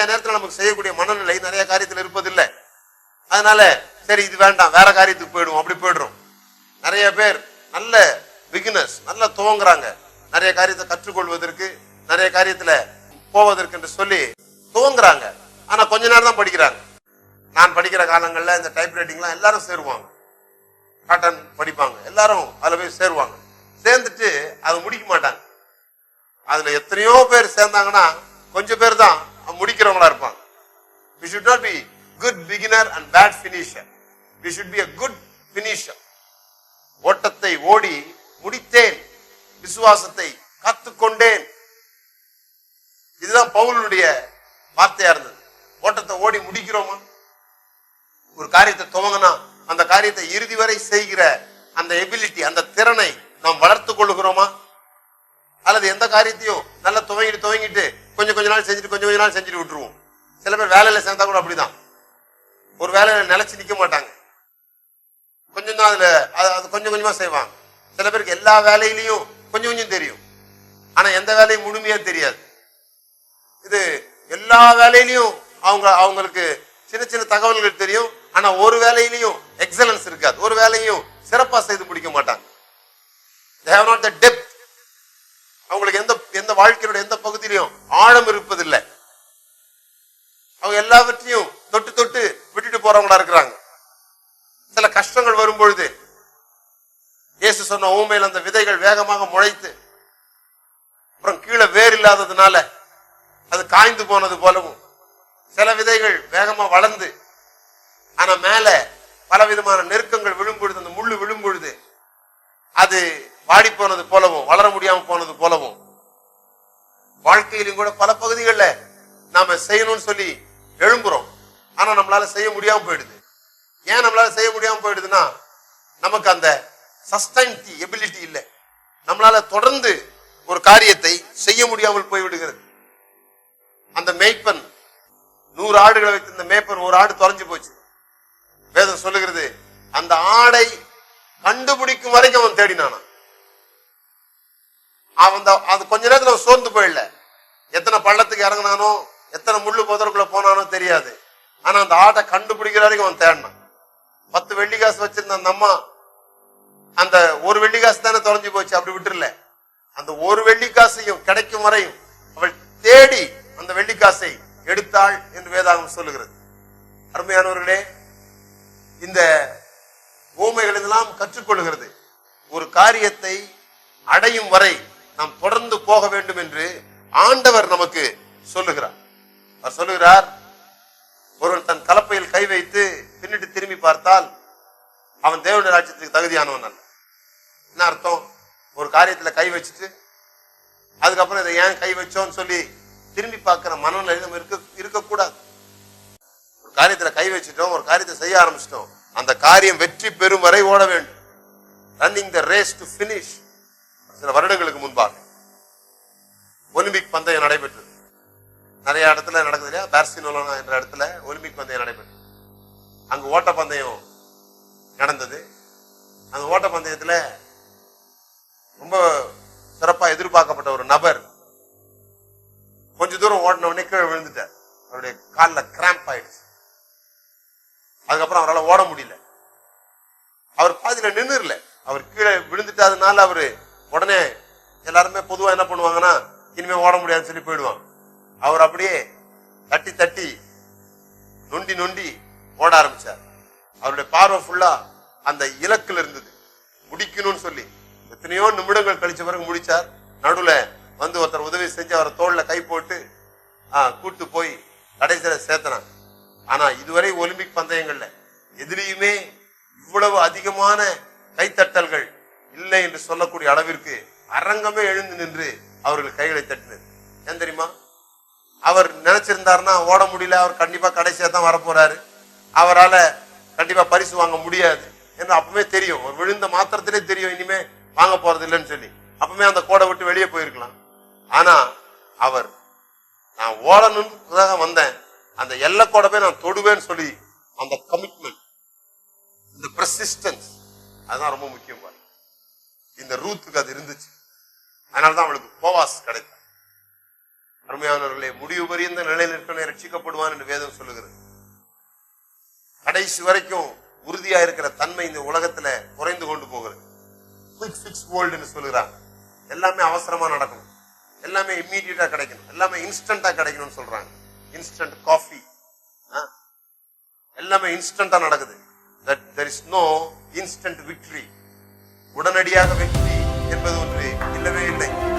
நிறைய நேரத்துல நமக்கு செய்யக்கூடிய மனநிலை நிறைய காரியத்தில் இருப்பதில்லை. அதனால சரி இது வேண்டாம் வேற காரியத்துக்கு போயிடுவோம் அப்படி போயிடுறோம். நிறைய பேர் நல்ல பிகினர்ஸ் நல்லா துவங்குறாங்க. நிறைய காரியத்தை கற்றுக்கொள்வதற்கு நிறைய காரியத்துல போவதற்கு என்று சொல்லி துவங்குறாங்க. ஆனா கொஞ்ச நேரம் தான் படிக்கிறாங்க. நான் படிக்கிற காலங்கள்ல இந்த டைப் ரைட்டிங்லாம் எல்லாரும் சேருவாங்க. காட்டன் படிப்பாங்க. எல்லாரும் அதுல போய் சேருவாங்க. சேர்ந்துட்டு அதை முடிக்க மாட்டாங்க. அதுல எத்தனையோ பேர் சேர்ந்தாங்கன்னா கொஞ்சம் பேர் தான் முடிக்கிறவங்களா இருப்பாங்க. We should not be good beginner and bad finisher. We should be a good finisher. ஓட்டத்தை ஓடி முடித்தேன். விசுவாசத்தை காத்துக்கொண்டேன். இதுதான் பவுலுடைய வார்த்தையா இருந்தது. ஓட்டத்தை ஓடி முடிக்கிறோமா? ஒரு காரியத்தை துவங்கினா அந்த காரியத்தை இறுதி வரை செய்கிற அந்த எபிலிட்டி அந்த திறனை நாம் வளர்த்து கொள்ளுகிறோமா? அல்லது எந்த காரியத்தையும் நல்லா துவங்கிட்டு துவங்கிட்டு கொஞ்சம் கொஞ்ச நாள் செஞ்சுட்டு கொஞ்சம் கொஞ்ச நாள் செஞ்சுட்டு விட்டுருவோம். சில பேர் வேலையில சேர்ந்தா கூட அப்படிதான். ஒரு வேலையில நிலைச்சு நிக்க மாட்டாங்க. கொஞ்சம் தான் அதுல அது- அது கொஞ்சம் கொஞ்சமா செய்வாங்க. சில பேருக்கு எல்லா வேலையிலையும் கொஞ்சம் கொஞ்சம் தெரியும். ஆனா எந்த வேலையும் முழுமையா தெரியாது. இது எல்லா வேலையிலையும் அவங்க அவங்களுக்கு சின்ன சின்ன தகவல்கள் தெரியும். ஆனா ஒரு வேலையிலையும் எக்ஸலன்ஸ் இருக்காது. ஒரு வேலையும் சிறப்பா செய்து முடிக்க மாட்டாங்க. They have த the அவங்களுக்கு எந்த எந்த வாழ்க்கையோட எந்த பகுதியிலையும் ஆழம் இருப்பதில்லை அவங்க எல்லாவற்றையும் தொட்டு தொட்டு விட்டுட்டு போறவங்களா இருக்கிறாங்க. சில கஷ்டங்கள் வரும் பொழுது இயேசு சொன்ன ஊமையில் அந்த விதைகள் வேகமாக முளைத்து அப்புறம் கீழே வேர் இல்லாததுனால அது காய்ந்து போனது போலவும் சில விதைகள் வேகமா வளர்ந்து ஆனா மேல பல விதமான நெருக்கங்கள் விழும்பொழுது அந்த முள்ளு விழும்பொழுது அது வாடி போனது போலவும் வளர முடியாம போனது போலவும் வாழ்க்கையிலும் கூட பல பகுதிகளில் நாம செய்யணும்னு சொல்லி எழும்புறோம். ஆனா நம்மளால செய்ய முடியாம போயிடுது. ஏன் நம்மளால செய்ய முடியாம போயிடுதுன்னா நமக்கு அந்த சஸ்டைன்டி எபிலிட்டி இல்லை. நம்மளால தொடர்ந்து ஒரு காரியத்தை செய்ய முடியாமல் போய்விடுகிறது. அந்த மேய்ப்பன் நூறு ஆடுகளை வைத்திருந்த மேய்ப்பன் ஒரு ஆடு தொலைஞ்சு போச்சு. வேதம் சொல்லுகிறது அந்த ஆடை கண்டுபிடிக்கும் வரைக்கும் அவன் தேடினானா அவன் அந்த- அது கொஞ்ச நேரத்தில் அவன் சோர்ந்து போயிடல. எத்தனை பள்ளத்துக்கு இறங்குனானோ எத்தனை முள்ளு போதற்குள்ள போனானோ தெரியாது. ஆனா அந்த ஆட்டை கண்டுபிடிக்கிற வரைக்கும் அவன் தேடினான் பத்து வெள்ளி காசு வச்சிருந்த அந்த அம்மா அந்த ஒரு வெள்ளி காசு தானே தொலைஞ்சு போச்சு அப்படி விட்டுருல அந்த ஒரு வெள்ளி காசையும் கிடைக்கும் வரையும் அவள் தேடி அந்த வெள்ளி காசை எடுத்தாள் என்று வேதாகம் சொல்லுகிறது. அருமையானவர்களே இந்த ஊமைகள் இதெல்லாம் கற்றுக்கொள்கிறது. ஒரு காரியத்தை அடையும் வரை நாம் தொடர்ந்து போக வேண்டும் என்று ஆண்டவர் நமக்கு சொல்லுகிறார். அவர் சொல்லுகிறார் ஒருவன் தன் கலப்பையில் கை வைத்து பின்னிட்டு திரும்பி பார்த்தால் அவன் தேவனுடைய ராஜ்யத்துக்கு தகுதியானவன் அல்ல. என்ன அர்த்தம்? ஒரு காரியத்தில் கை வச்சுட்டு அதுக்கப்புறம் இதை ஏன் கை வச்சோம்னு சொல்லி திரும்பி பார்க்குற மனநிலை நம்ம இருக்க இருக்கக்கூடாது. ஒரு காரியத்தில் கை வச்சுட்டோம் ஒரு காரியத்தை செய்ய ஆரம்பிச்சிட்டோம் அந்த காரியம் வெற்றி பெறும் வரை ஓட வேண்டும். Running the race to finish சில வருடங்களுக்கு முன்பாக ஒலிம்பிக் பந்தயம் நடைபெற்றது. நிறைய இடத்துல நடக்குது இல்லையா? பார்சிலோனா என்ற இடத்துல ஒலிம்பிக் பந்தயம் நடைபெற்றது. அங்கு ஓட்ட பந்தயம் நடந்தது. அந்த ஓட்ட பந்தயத்தில் ரொம்ப சிறப்பாக எதிர்பார்க்கப்பட்ட ஒரு நபர் கொஞ்ச தூரம் ஓடின உடனே கீழே விழுந்துட்டார். அவருடைய காலில் கிராம்ப் ஆயிடுச்சு. அதுக்கப்புறம் அவரால் ஓட முடியல. அவர் பாதியில நின்றுல அவர் கீழே விழுந்துட்டதுனால அவர் உடனே எல்லாருமே பொதுவாக என்ன பண்ணுவாங்கன்னா இனிமேல் ஓட முடியாதுன்னு சொல்லி போயிடுவாங்க. அவர் அப்படியே தட்டி தட்டி நொண்டி நொண்டி ஓட ஆரம்பிச்சார். அவருடைய பார்வை ஃபுல்லா அந்த இலக்குல இருந்தது. முடிக்கணும்னு சொல்லி. எத்தனையோ நிமிடங்கள் கழிச்ச பிறகு முடிச்சார். நடுவுல வந்து ஒருத்தர் உதவி செஞ்சு அவரை தோல்ல கை போட்டு ஆ, கூட்டு போய் கடைசியில சேர்த்தனான் ஆனா இதுவரை ஒலிம்பிக் பந்தயங்கள்ல எதிலையுமே இவ்வளவு அதிகமான கைத்தட்டல்கள் இல்லை என்று சொல்லக்கூடிய அளவிற்கு அரங்கமே எழுந்து நின்று அவர்கள் கைகளை தட்டினது ஏன் தெரியுமா? அவர் நினைச்சிருந்தாருன்னா ஓட முடியல அவர் கண்டிப்பா கடைசியா தான் வரப்போறாரு. அவரால் கண்டிப்பா பரிசு வாங்க முடியாது என்று அப்பவே தெரியும். ஒரு விழுந்த மாத்திரத்திலே தெரியும் இனிமே வாங்க போறது இல்லைன்னு சொல்லி. அப்பவே அந்த கோடை விட்டு வெளியே போயிருக்கலாம். ஆனா அவர் நான் ஓடணும்னு வந்தேன். அந்த எல்லை கோடை போய் நான் தொடுவேன்னு சொல்லி அந்த கமிட்மெண்ட் இந்த பிரசிஸ்டன்ஸ் அதுதான் ரொம்ப முக்கியம் பாருங்க. இந்த ரூத்துக்கு அது இருந்துச்சு. அதனாலதான் அவளுக்கு போவாஸ் கிடைக்கும் அருமையானவர்களே நிலையில் இருக்கணும் ரட்சிக்கப்படுவான் என்று வேதம் சொல்லுகிறது. கடைசி வரைக்கும் உறுதியா இருக்கிற தன்மை இந்த உலகத்துல குறைந்து கொண்டு போகிறது. குவிக் வேர்ல்டுன்னு எல்லாமே அவசரமா நடக்கணும். எல்லாமே இம்மீடியட்டா கிடைக்கணும். எல்லாமே இன்ஸ்டன்டா கிடைக்கணும்னு சொல்றாங்க. இன்ஸ்டன்ட் காஃபி எல்லாமே இன்ஸ்டன்டா நடக்குது. That there is no instant victory உடனடியாக வெற்றி என்பது ஒன்று இல்லவே இல்லை.